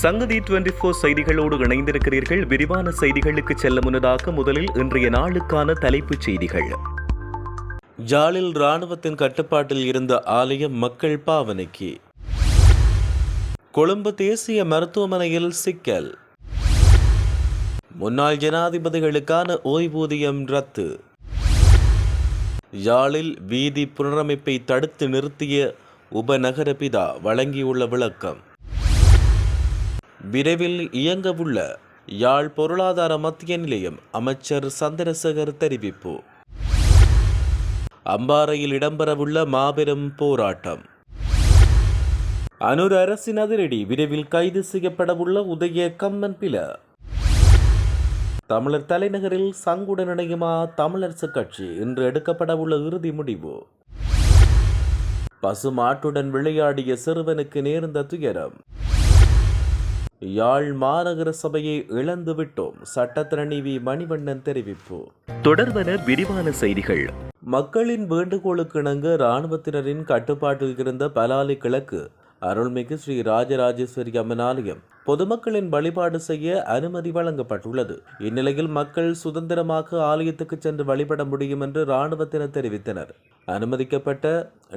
சங்கதி twenty four செய்திகளோடு இணைந்திருக்கிறீர்கள். விரிவான செய்திகளுக்கு செல்ல முன்னதாக முதலில் இன்றைய நாளுக்கான தலைப்புச் செய்திகள். ஜாலில் ராணுவத்தின் கட்டுப்பாட்டில் இருந்த ஆலயம் மக்கள் பாவனைக்கு. கொழும்பு தேசிய மருத்துவமனையில் சிக்கல். முன்னாள் ஜனாதிபதிகளுக்கான ஓய்வூதியம் ரத்து. யாழில் வீதி புனரமைப்பை தடுத்து நிறுத்திய உபநகர பிதா வழங்கியுள்ள விளக்கம். விரைவில் இயங்கவுள்ள யாழ் பொருளாதார மத்திய நிலையம் அமைச்சர் சந்திரசேகர் தெரிவிப்பு. அம்பாறையில் இடம்பெறவுள்ள மாபெரும் போராட்டம். அனூர் அரசின் அதிரடி விரைவில் கைது செய்யப்படவுள்ள உதய கம்மன் பில. தமிழர் தலைநகரில் சங்குடன் இணையுமா தமிழரசு கட்சி? இன்று எடுக்கப்படவுள்ள இறுதி முடிவு. பசுமாட்டுடன் விளையாடிய சிறுவனுக்கு நேர்ந்த துயரம். யாழ் மாநகர சபையை இழந்து விட்டோம். சட்டத்திரணி வி மணிவண்ணன் தெரிவிப்பு. தொடர்பன விரிவான செய்திகள். மக்களின் வேண்டுகோளுக்கு இணங்க இராணுவத்தினரின் கட்டுப்பாட்டில் இருந்த பலாலி கிழக்கு அருள்மிகு ஸ்ரீ ராஜராஜேஸ்வரி அம்மன் ஆலயம் பொதுமக்களின் வழிபாடு செய்ய அனுமதி வழங்கப்பட்டுள்ளது. இந்நிலையில் மக்கள் சுதந்திரமாக ஆலயத்துக்கு சென்று வழிபட முடியும் என்று இராணுவத்தினர் தெரிவித்தனர். அனுமதிக்கப்பட்ட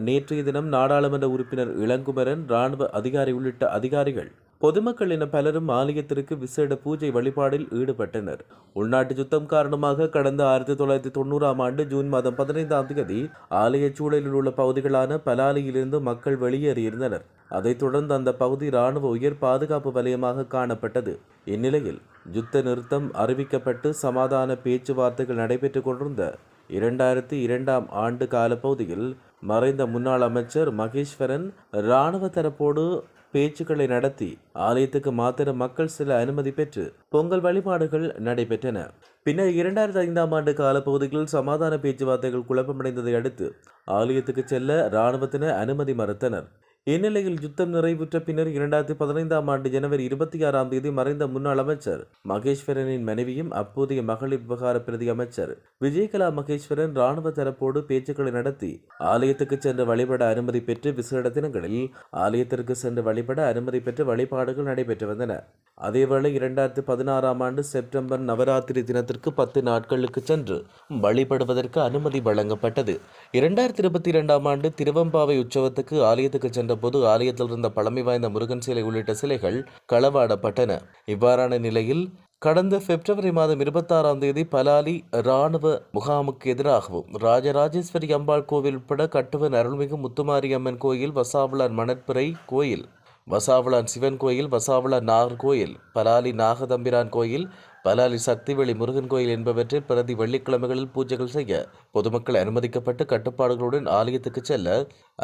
நேற்றைய தினம் நாடாளுமன்ற உறுப்பினர் இளங்குமரன் இராணுவ அதிகாரி உள்ளிட்ட அதிகாரிகள் பொதுமக்கள் என பலரும் ஆலயத்திற்கு விசேட பூஜை வழிபாடில் ஈடுபட்டனர். உள்நாட்டு யுத்தம் காரணமாக கடந்த ஆயிரத்தி தொள்ளாயிரத்தி தொண்ணூறாம் ஆண்டு ஜூன் மாதம் பதினைந்தாம் தேதி ஆலய சூழலில் உள்ள பகுதிகளான பலாலியிலிருந்து மக்கள் வெளியேறியிருந்தனர். அதைத் தொடர்ந்து அந்த பகுதி இராணுவ உயர் பாதுகாப்பு வலயமாக காணப்பட்டது. இந்நிலையில் யுத்த நிறுத்தம் அறிவிக்கப்பட்டு சமாதான பேச்சுவார்த்தைகள் நடைபெற்றுக் கொண்டிருந்த இரண்டாயிரத்தி இரண்டாம் ஆண்டு காலப்பகுதியில் மறைந்த முன்னாள் அமைச்சர் மகேஸ்வரன் இராணுவ தரப்போடு பேச்சுக்களை நடத்தி ஆலயத்துக்கு மாத்திரம் மக்கள் சில அனுமதி பெற்று பொங்கல் வழிபாடுகள் நடைபெற்றன. பின்னர் இரண்டாயிரத்தி ஐந்தாம் ஆண்டு காலப்பகுதியில் சமாதான பேச்சுவார்த்தைகள் குழப்பமடைந்ததை அடுத்து ஆலயத்துக்கு செல்ல இராணுவத்தினர் அனுமதி மறுத்தனர். இந்நிலையில் யுத்தம் நிறைவுற்ற பின்னர் இரண்டாயிரத்தி பதினைந்தாம் ஆண்டு ஜனவரி இருபத்தி ஆறாம் தேதி மறைந்த முன்னாள் அமைச்சர் மகேஸ்வரனின் மனைவியும் அப்போதைய மகளிர் விவகார பிரதி அமைச்சர் விஜயகலா மகேஸ்வரன் இராணுவ தரப்போடு பேச்சுக்களை நடத்தி ஆலயத்துக்கு சென்று வழிபட அனுமதி பெற்று விசேட தினங்களில் ஆலயத்திற்கு சென்று வழிபட அனுமதி பெற்று வழிபாடுகள் நடைபெற்று வந்தன. அதேவேளை இரண்டாயிரத்தி பதினாறாம் ஆண்டு செப்டம்பர் நவராத்திரி தினத்திற்கு பத்து நாட்களுக்கு சென்று வழிபடுவதற்கு அனுமதி வழங்கப்பட்டது. இரண்டாயிரத்தி இருபத்தி இரண்டாம் ஆண்டு திருவம்பாவை உற்சவத்துக்கு ஆலயத்துக்கு சென்ற சென்றபோது ஆலயத்தில் இருந்த பழமை வாய்ந்த முருகன் சிலை உள்ளிட்ட சிலைகள் களவாடப்பட்டன. இவ்வாறான நிலையில் கடந்த பிப்ரவரி மாதம் இருபத்தாறாம் தேதி பலாலி இராணுவ முகாமுக்கு எதிராகவும் ராஜராஜேஸ்வரி அம்பாள் கோவில் உட்பட கட்டுவன் அருள்மிகு முத்துமாரியம்மன் கோயில் வசாவளார் மணற்புரை கோயில் வசாவளான் சிவன் கோயில் வசாவளான் நாகர் கோயில் பலாலி நாகதம்பிரான் கோயில் பலாலி சக்திவெளி முருகன் கோயில் என்பவற்றில் பிரதி வெள்ளிக்கிழமைகளில் பூஜைகள் செய்ய பொதுமக்கள் அனுமதிக்கப்பட்டு கட்டுப்பாடுகளுடன் ஆலயத்துக்கு செல்ல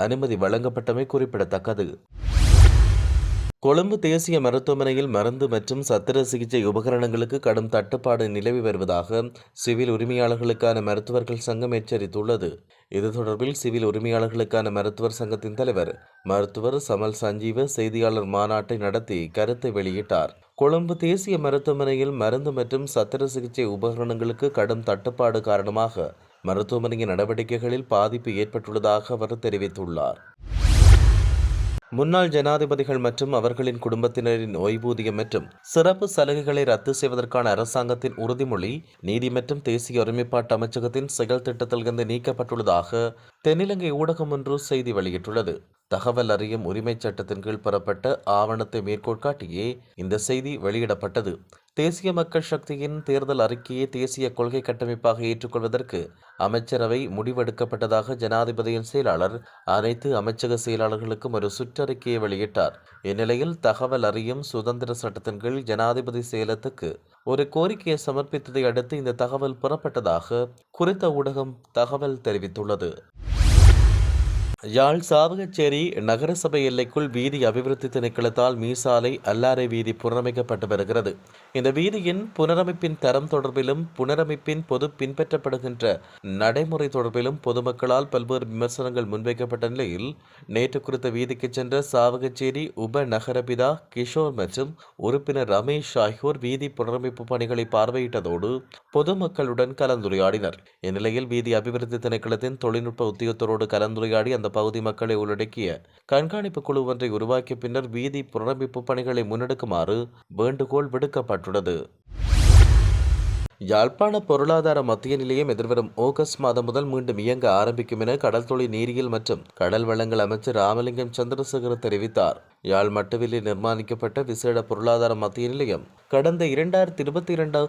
அனுமதி வழங்கப்பட்டமை குறிப்பிடத்தக்கது. கொழும்பு தேசிய மருத்துவமனையில் மருந்து மற்றும் சத்திர சிகிச்சை உபகரணங்களுக்கு கடும் தட்டுப்பாடு நிலவி வருவதாக சிவில் உரிமையாளர்களுக்கான மருத்துவர்கள் சங்கம் எச்சரித்துள்ளது. இது தொடர்பில் சிவில் உரிமையாளர்களுக்கான மருத்துவர் சங்கத்தின் தலைவர் மருத்துவர் சமல் சஞ்சீவ செய்தியாளர் மாநாட்டை நடத்தி கருத்தை வெளியிட்டார். கொழும்பு தேசிய மருத்துவமனையில் மருந்து மற்றும் சத்திர சிகிச்சை உபகரணங்களுக்கு கடும் தட்டுப்பாடு காரணமாக மருத்துவமனையின் நடவடிக்கைகளில் பாதிப்பு ஏற்பட்டுள்ளதாக அவர் தெரிவித்துள்ளார். முன்னாள் ஜனாதிபதிகள் மற்றும் அவர்களின் குடும்பத்தினரின் ஓய்வூதியம் மற்றும் சிறப்பு சலுகைகளை ரத்து செய்வதற்கான அரசாங்கத்தின் உறுதிமொழி நீதி மற்றும் தேசிய ஒருமைப்பாட்டு அமைச்சகத்தின் செயல் திட்டத்திலிருந்து நீக்கப்பட்டுள்ளதாக தென்னிலங்கை ஊடகம் ஒன்று செய்தி வெளியிட்டுள்ளது. தகவல் அறியும் உரிமைச் சட்டத்தின் கீழ் பெறப்பட்ட ஆவணத்தை மேற்கோள் காட்டியே இந்த செய்தி வெளியிடப்பட்டது. தேசிய மக்கள் சக்தியின் தேர்தல் அறிக்கையை தேசிய கொள்கை கட்டமைப்பாக ஏற்றுக்கொள்வதற்கு அமைச்சரவை முடிவெடுக்கப்பட்டதாக ஜனாதிபதியின் செயலாளர் அனைத்து அமைச்சக செயலாளர்களுக்கும் ஒரு சுற்றறிக்கையை வெளியிட்டார். இந்நிலையில் தகவல் அறியும் சுதந்திர சட்டத்தின் கீழ் ஜனாதிபதி செயலத்துக்கு ஒரு கோரிக்கையை சமர்ப்பித்ததை அடுத்து இந்த தகவல் புறப்பட்டதாக குறித்த ஊடகம் தகவல் தெரிவித்துள்ளது. யாழ் சாவகச்சேரி நகரசபை எல்லைக்குள் வீதி அபிவிருத்தி திணைக்களத்தால் மீசாலை அல்லாரை வீதி புனரமைக்கப்பட்டு வருகிறது. இந்த வீதியின் புனரமைப்பின் தரம் தொடர்பிலும் புனரமைப்பின் பொது பின்பற்றப்படுகின்ற நடைமுறை தொடர்பிலும் பொதுமக்களால் பல்வேறு விமர்சனங்கள் முன்வைக்கப்பட்ட நிலையில் நேற்று குறித்த வீதிக்கு சென்ற சாவகச்சேரி உப நகரபிதா கிஷோர் மற்றும் உறுப்பினர் ரமேஷ் ஆகியோர் வீதி புனரமைப்பு பணிகளை பார்வையிட்டதோடு பொதுமக்களுடன் கலந்துரையாடினர். இந்நிலையில் வீதி அபிவிருத்தி திணைக்களத்தின் தொழில்நுட்ப உத்தியோகத்தரோடு கலந்துரையாடி அந்த பகுதி மக்களை உள்ளடக்கிய கண்காணிப்பு குழு ஒன்றை உருவாக்கிய பின்னர் வீதி புனரமைப்பு பணிகளை முன்னெடுக்குமாறு வேண்டுகோள் விடுக்கப்பட்டுள்ளது. யாழ்ப்பாண பொருளாதார மத்திய நிலையம் எதிர்வரும் ஆகஸ்ட் மாதம் முதல் மீண்டும் இயங்க ஆரம்பிக்கும் என கடல்தொழில் நீரியல் மற்றும் கடல் வளங்கள் அமைச்சர் ராமலிங்கம் சந்திரசேகர தெரிவித்தார். யாழ் மட்டுவிலில் நிர்மாணிக்கப்பட்ட விசேட பொருளாதார மத்திய நிலையம் கடந்த இரண்டாயிரத்தி இருபத்தி இரண்டு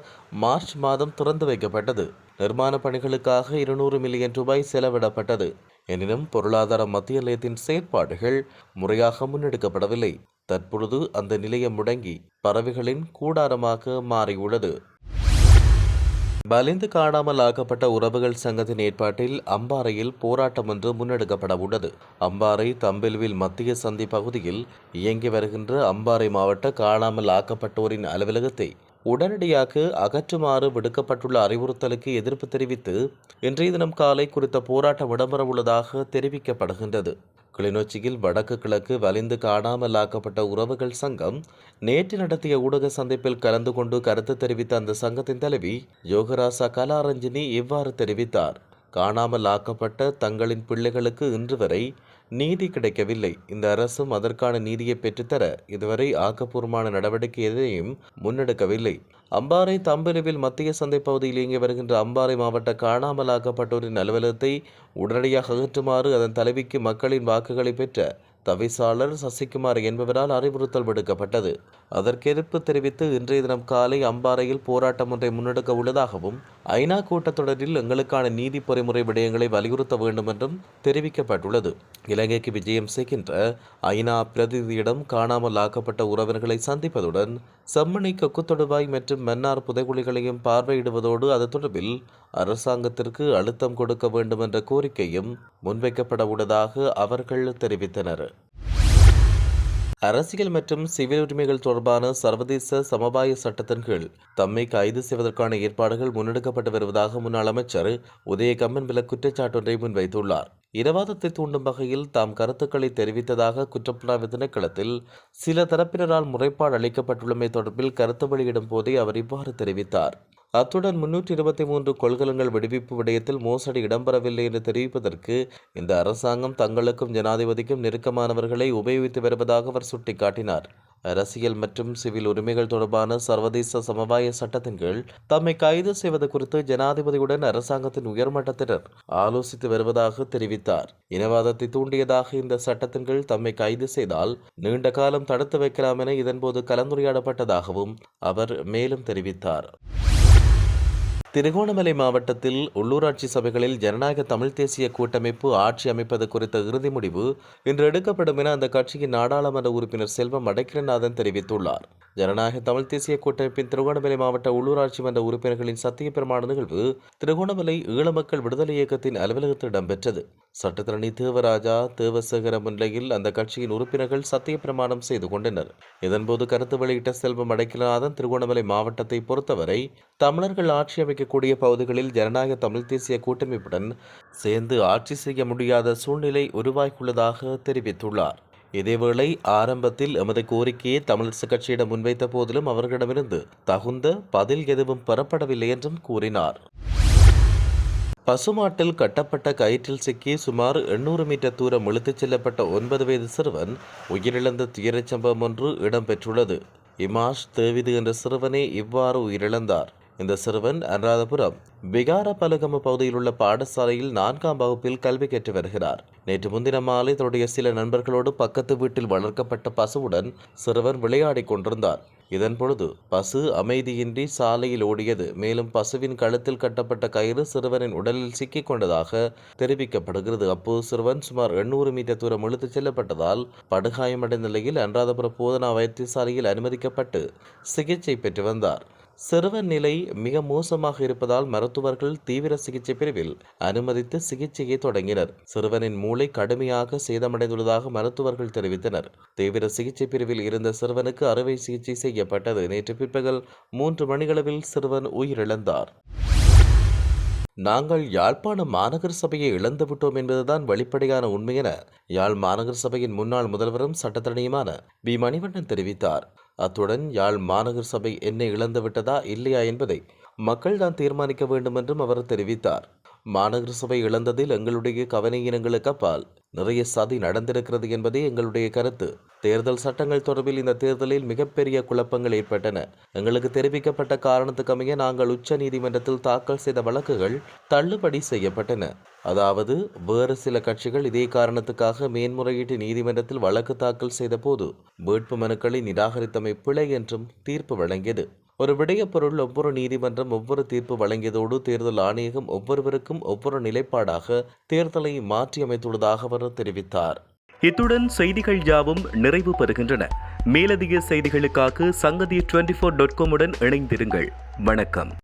மார்ச் மாதம் திறந்து வைக்கப்பட்டது. நிர்மாண பணிகளுக்காக இருநூறு மில்லியன் ரூபாய் செலவிடப்பட்டது. எனினும் பொருளாதார மத்திய நிலையத்தின் செயற்பாடுகள் முறையாக முன்னெடுக்கப்படவில்லை. தற்பொழுது அந்த நிலையம் முடங்கி பறவைகளின் கூடாரமாக மாறியுள்ளது. வலிந்து காணாமல் ஆக்கப்பட்ட உறவுகள் சங்கத்தின் ஏற்பாட்டில் அம்பாறையில் போராட்டம் ஒன்று முன்னெடுக்கப்பட உள்ளது. அம்பாறை தம்பில்வில் மத்திய சந்தி பகுதியில் இயங்கி வருகின்ற அம்பாறை மாவட்ட காணாமல் ஆக்கப்பட்டோரின் அலுவலகத்தை உடனடியாக அகற்றுமாறு விடுக்கப்பட்டுள்ள அறிவுறுத்தலுக்கு எதிர்ப்பு தெரிவித்து இன்றைய தினம் காலை குறித்த போராட்டம் இடம்பெறவுள்ளதாக தெரிவிக்கப்படுகின்றது. கிளிநொச்சியில் வடக்கு கிழக்கு வலிந்து காணாமல் ஆக்கப்பட்ட உறவுகள் சங்கம் நேற்று நடத்திய ஊடக சந்திப்பில் கலந்து கொண்டு கருத்து தெரிவித்த அந்த சங்கத்தின் தலைவி யோகராசா கலாரஞ்சினி இவ்வாறு தெரிவித்தார். காணாமல் ஆக்கப்பட்ட தங்களின் பிள்ளைகளுக்கு இன்று வரை நீதி கிடைக்கவில்லை. இந்த அரசும் அதற்கான நீதியை பெற்றுத்தர இதுவரை ஆக்கப்பூர்வமான நடவடிக்கை எதையும் முன்னெடுக்கவில்லை. அம்பாறை தம்பிரிவில் மத்திய சந்தை பகுதியில் இயங்கி வருகின்ற அம்பாறை மாவட்ட காணாமலாக்கப்பட்டோரின் அலுவலகத்தை உடனடியாக அகற்றுமாறு அதன் தலைவிக்கு மக்களின் வாக்குகளை பெற்ற தவிசாளர் சசிகுமார் என்பவரால் அறிவுறுத்தல் விடுக்கப்பட்டது. அதற்கெதிர்ப்பு தெரிவித்து இன்றைய தினம் காலை அம்பாறையில் போராட்டம் ஒன்றை முன்னெடுக்க உள்ளதாகவும் ஐநா கூட்டத்தொடரில் எங்களுக்கான நீதி பொறிமுறை விடயங்களை வலியுறுத்த வேண்டும் என்றும் தெரிவிக்கப்பட்டுள்ளது. இலங்கைக்கு விஜயம் செய்கின்ற ஐநா பிரதிநிதியிடம் காணாமல் ஆக்கப்பட்ட உறவினர்களை சந்திப்பதுடன் செம்மணி கொக்குத்தொடுவாய் மற்றும் மன்னார் புதைகுழிகளையும் பார்வையிடுவதோடு அது தொடர்பில் அரசாங்கத்திற்கு அழுத்தம் கொடுக்க வேண்டும் என்ற கோரிக்கையும் முன்வைக்கப்பட உள்ளதாக அவர்கள் தெரிவித்தனர். அரசியல் மற்றும் சிவில் உரிமைகள் தொடர்பான சர்வதேச சமபாய சட்டத்தின் கீழ் தம்மை கைது செய்வதற்கான ஏற்பாடுகள் முன்னெடுக்கப்பட்டு வருவதாக முன்னாள் அமைச்சர் உதயகம்மன் கம்மன்பில குற்றச்சாட்டொன்றை முன்வைத்துள்ளார். இரவாதத்தை தூண்டும் வகையில் தாம் கருத்துக்களை தெரிவித்ததாக குற்றப்புலனாய்வு திணைக்களத்தில் சில தரப்பினரால் முறைப்பாடு அளிக்கப்பட்டுள்ளமை தொடர்பில் கருத்து வெளியிடும் போதே அவர் இவ்வாறு தெரிவித்தார். அத்துடன் முன்னூற்றி இருபத்தி மூன்று கொள்கலங்கள் விடுவிப்பு விடயத்தில் மோசடி இடம்பெறவில்லை என்று தெரிவிப்பதற்கு இந்த அரசாங்கம் தங்களுக்கும் ஜனாதிபதிக்கும் நெருக்கமானவர்களை உபயோகித்து வருவதாக அவர் சுட்டிக்காட்டினார். அரசியல் மற்றும் சிவில் உரிமைகள் தொடர்பான சர்வதேச சமவாய சட்டத்தின் கீழ் தம்மை கைது செய்வது குறித்து ஜனாதிபதியுடன் அரசாங்கத்தின் உயர்மட்டத்தினர் ஆலோசித்து வருவதாக தெரிவித்தார். இனவாதத்தை தூண்டியதாக இந்த சட்டத்தின் கீழ் தம்மை கைது செய்தால் நீண்ட காலம் தடுத்து வைக்கலாம் என இதன்போது கலந்துரையாடப்பட்டதாகவும் அவர் மேலும் தெரிவித்தார். திருகோணமலை மாவட்டத்தில் உள்ளூராட்சி சபைகளில் ஜனநாயக தமிழ் தேசிய கூட்டமைப்பு ஆட்சி அமைப்பது குறித்த இறுதி முடிவு இன்று எடுக்கப்படும் என அந்த கட்சியின் நாடாளுமன்ற உறுப்பினர் செல்வம் அடைக்கிரநாதன் தெரிவித்துள்ளார். ஜனநாயக தமிழ் தேசிய கூட்டமைப்பின் திருகோணமலை மாவட்ட உள்ளூராட்சி மன்ற உறுப்பினர்களின் சத்திய பிரமாண நிகழ்வு திருகோணமலை ஈழமக்கள் விடுதலை இயக்கத்தின் அலுவலகத்தில் இடம்பெற்றது. சட்டத்தரணி தேவராஜா தேவசேகர முன்னிலையில் அந்த கட்சியின் உறுப்பினர்கள் சத்திய பிரமாணம் செய்து கொண்டனர். இதன்போது கருத்து வெளியிட்ட செல்வம் அடைக்கலாதன் திருகோணமலை மாவட்டத்தை பொறுத்தவரை தமிழர்கள் ஆட்சி அமைக்கக்கூடிய பகுதிகளில் ஜனநாயக தமிழ் தேசிய கூட்டமைப்புடன் சேர்ந்து ஆட்சி செய்ய முடியாத சூழ்நிலை உருவாகியுள்ளதாக தெரிவித்துள்ளார். இதேவேளை ஆரம்பத்தில் எமது கோரிக்கையை தமிழரசு கட்சியிடம் முன்வைத்த போதிலும் அவர்களிடமிருந்து தகுந்த பதில் எதுவும் பெறப்படவில்லை என்றும் கூறினார். பசுமாட்டில் கட்டப்பட்ட கயிற்றில் சிக்கி சுமார் எண்ணூறு மீட்டர் தூரம் இழுத்துச் செல்லப்பட்ட ஒன்பது வயது சிறுவன் உயிரிழந்த துயரச் சம்பவம் ஒன்று இடம்பெற்றுள்ளது. இமாஷ் தேவிது என்ற சிறுவனே இவ்வாறு உயிரிழந்தார். இந்த சிறுவன் அனுராதபுரம் பிகார பலகம பகுதியில் உள்ள பாடசாலையில் நான்காம் வகுப்பில் கல்வி கற்று வருகிறார். நேற்று முன்தினம் மாலை தன்னுடைய சில நண்பர்களோடு பக்கத்து வீட்டில் வளர்க்கப்பட்ட பசுவுடன் சிறுவன் விளையாடிக் கொண்டிருந்தார். இதன் பொழுது பசு அமைதியின்றி சாலையில் ஓடியது. மேலும் பசுவின் கழுத்தில் கட்டப்பட்ட கயிறு சிறுவனின் உடலில் சிக்கிக் கொண்டதாக தெரிவிக்கப்படுகிறது. அப்போது சிறுவன் சுமார் எண்ணூறு மீட்டர் தூரம் இழுத்துச் செல்லப்பட்டதால் படுகாயமடைந்த நிலையில் அன்றாதபுர போதனா வைத்தியசாலையில் அனுமதிக்கப்பட்டு சிகிச்சை பெற்று வந்தார். சிறுவன் நிலை மிக மோசமாக இருப்பதால் மருத்துவர்கள் தீவிர சிகிச்சை பிரிவில் அனுமதித்து சிகிச்சையை தொடங்கினர். சிறுவனின் மூளை கடுமையாக சேதமடைந்துள்ளதாக மருத்துவர்கள் தெரிவித்தனர். தீவிர சிகிச்சை பிரிவில் இருந்த சிறுவனுக்கு அறுவை சிகிச்சை செய்யப்பட்டது. நேற்று பிற்பகல் மூன்று மணிகளவில் சிறுவன் உயிரிழந்தார். நாங்கள் யாழ்ப்பாண மாநகர சபையை இழந்துவிட்டோம் என்பதுதான் வெளிப்படையான உண்மை என யாழ் மாநகர சபையின் முன்னாள் முதல்வரும் சட்டத்தரணியுமான பி மணிவண்ணன் தெரிவித்தார். அத்துடன் யாழ் மாநகர சபை என்னை இழந்துவிட்டதா இல்லையா என்பதை மக்கள்தான் தீர்மானிக்க வேண்டும் என்றும் அவர் தெரிவித்தார். மாநகர சபை இழந்ததில் எங்களுடைய கவனையினங்களுக்கு அப்பால். நிறைய சதி நடந்திருக்கிறது என்பதே எங்களுடைய கருத்து. தேர்தல் சட்டங்கள் தொடர்பில் இந்த தேர்தலில் மிகப்பெரிய குழப்பங்கள் ஏற்பட்டன. எங்களுக்கு தெரிவிக்கப்பட்ட காரணத்துக்கமைய நாங்கள் உச்ச நீதிமன்றத்தில் தாக்கல் செய்த வழக்குகள் தள்ளுபடி செய்யப்பட்டன. அதாவது வேறு சில கட்சிகள் இதே காரணத்துக்காக மேன்முறையீட்டு நீதிமன்றத்தில் வழக்கு தாக்கல் செய்த போது வேட்பு மனுக்களை நிராகரித்தமை பிழை என்றும் தீர்ப்பு வழங்கியது. ஒரு விடயப்பொருள் ஒவ்வொரு நீதிமன்றம் ஒவ்வொரு தீர்ப்பு வழங்கியதோடு தேர்தல் ஆணையகம் ஒவ்வொருவருக்கும் ஒவ்வொரு நிலைப்பாடாக தேர்தலை மாற்றியமைத்துள்ளதாக அவர் தெரிவித்தார். இத்துடன் செய்திகள் யாவும் நிறைவு பெறுகின்றன. மேலதிக செய்திகளுக்காக சங்கதி டுவெண்டி ஃபோர் டாட் காமுடன் இணைந்திருங்கள். வணக்கம்.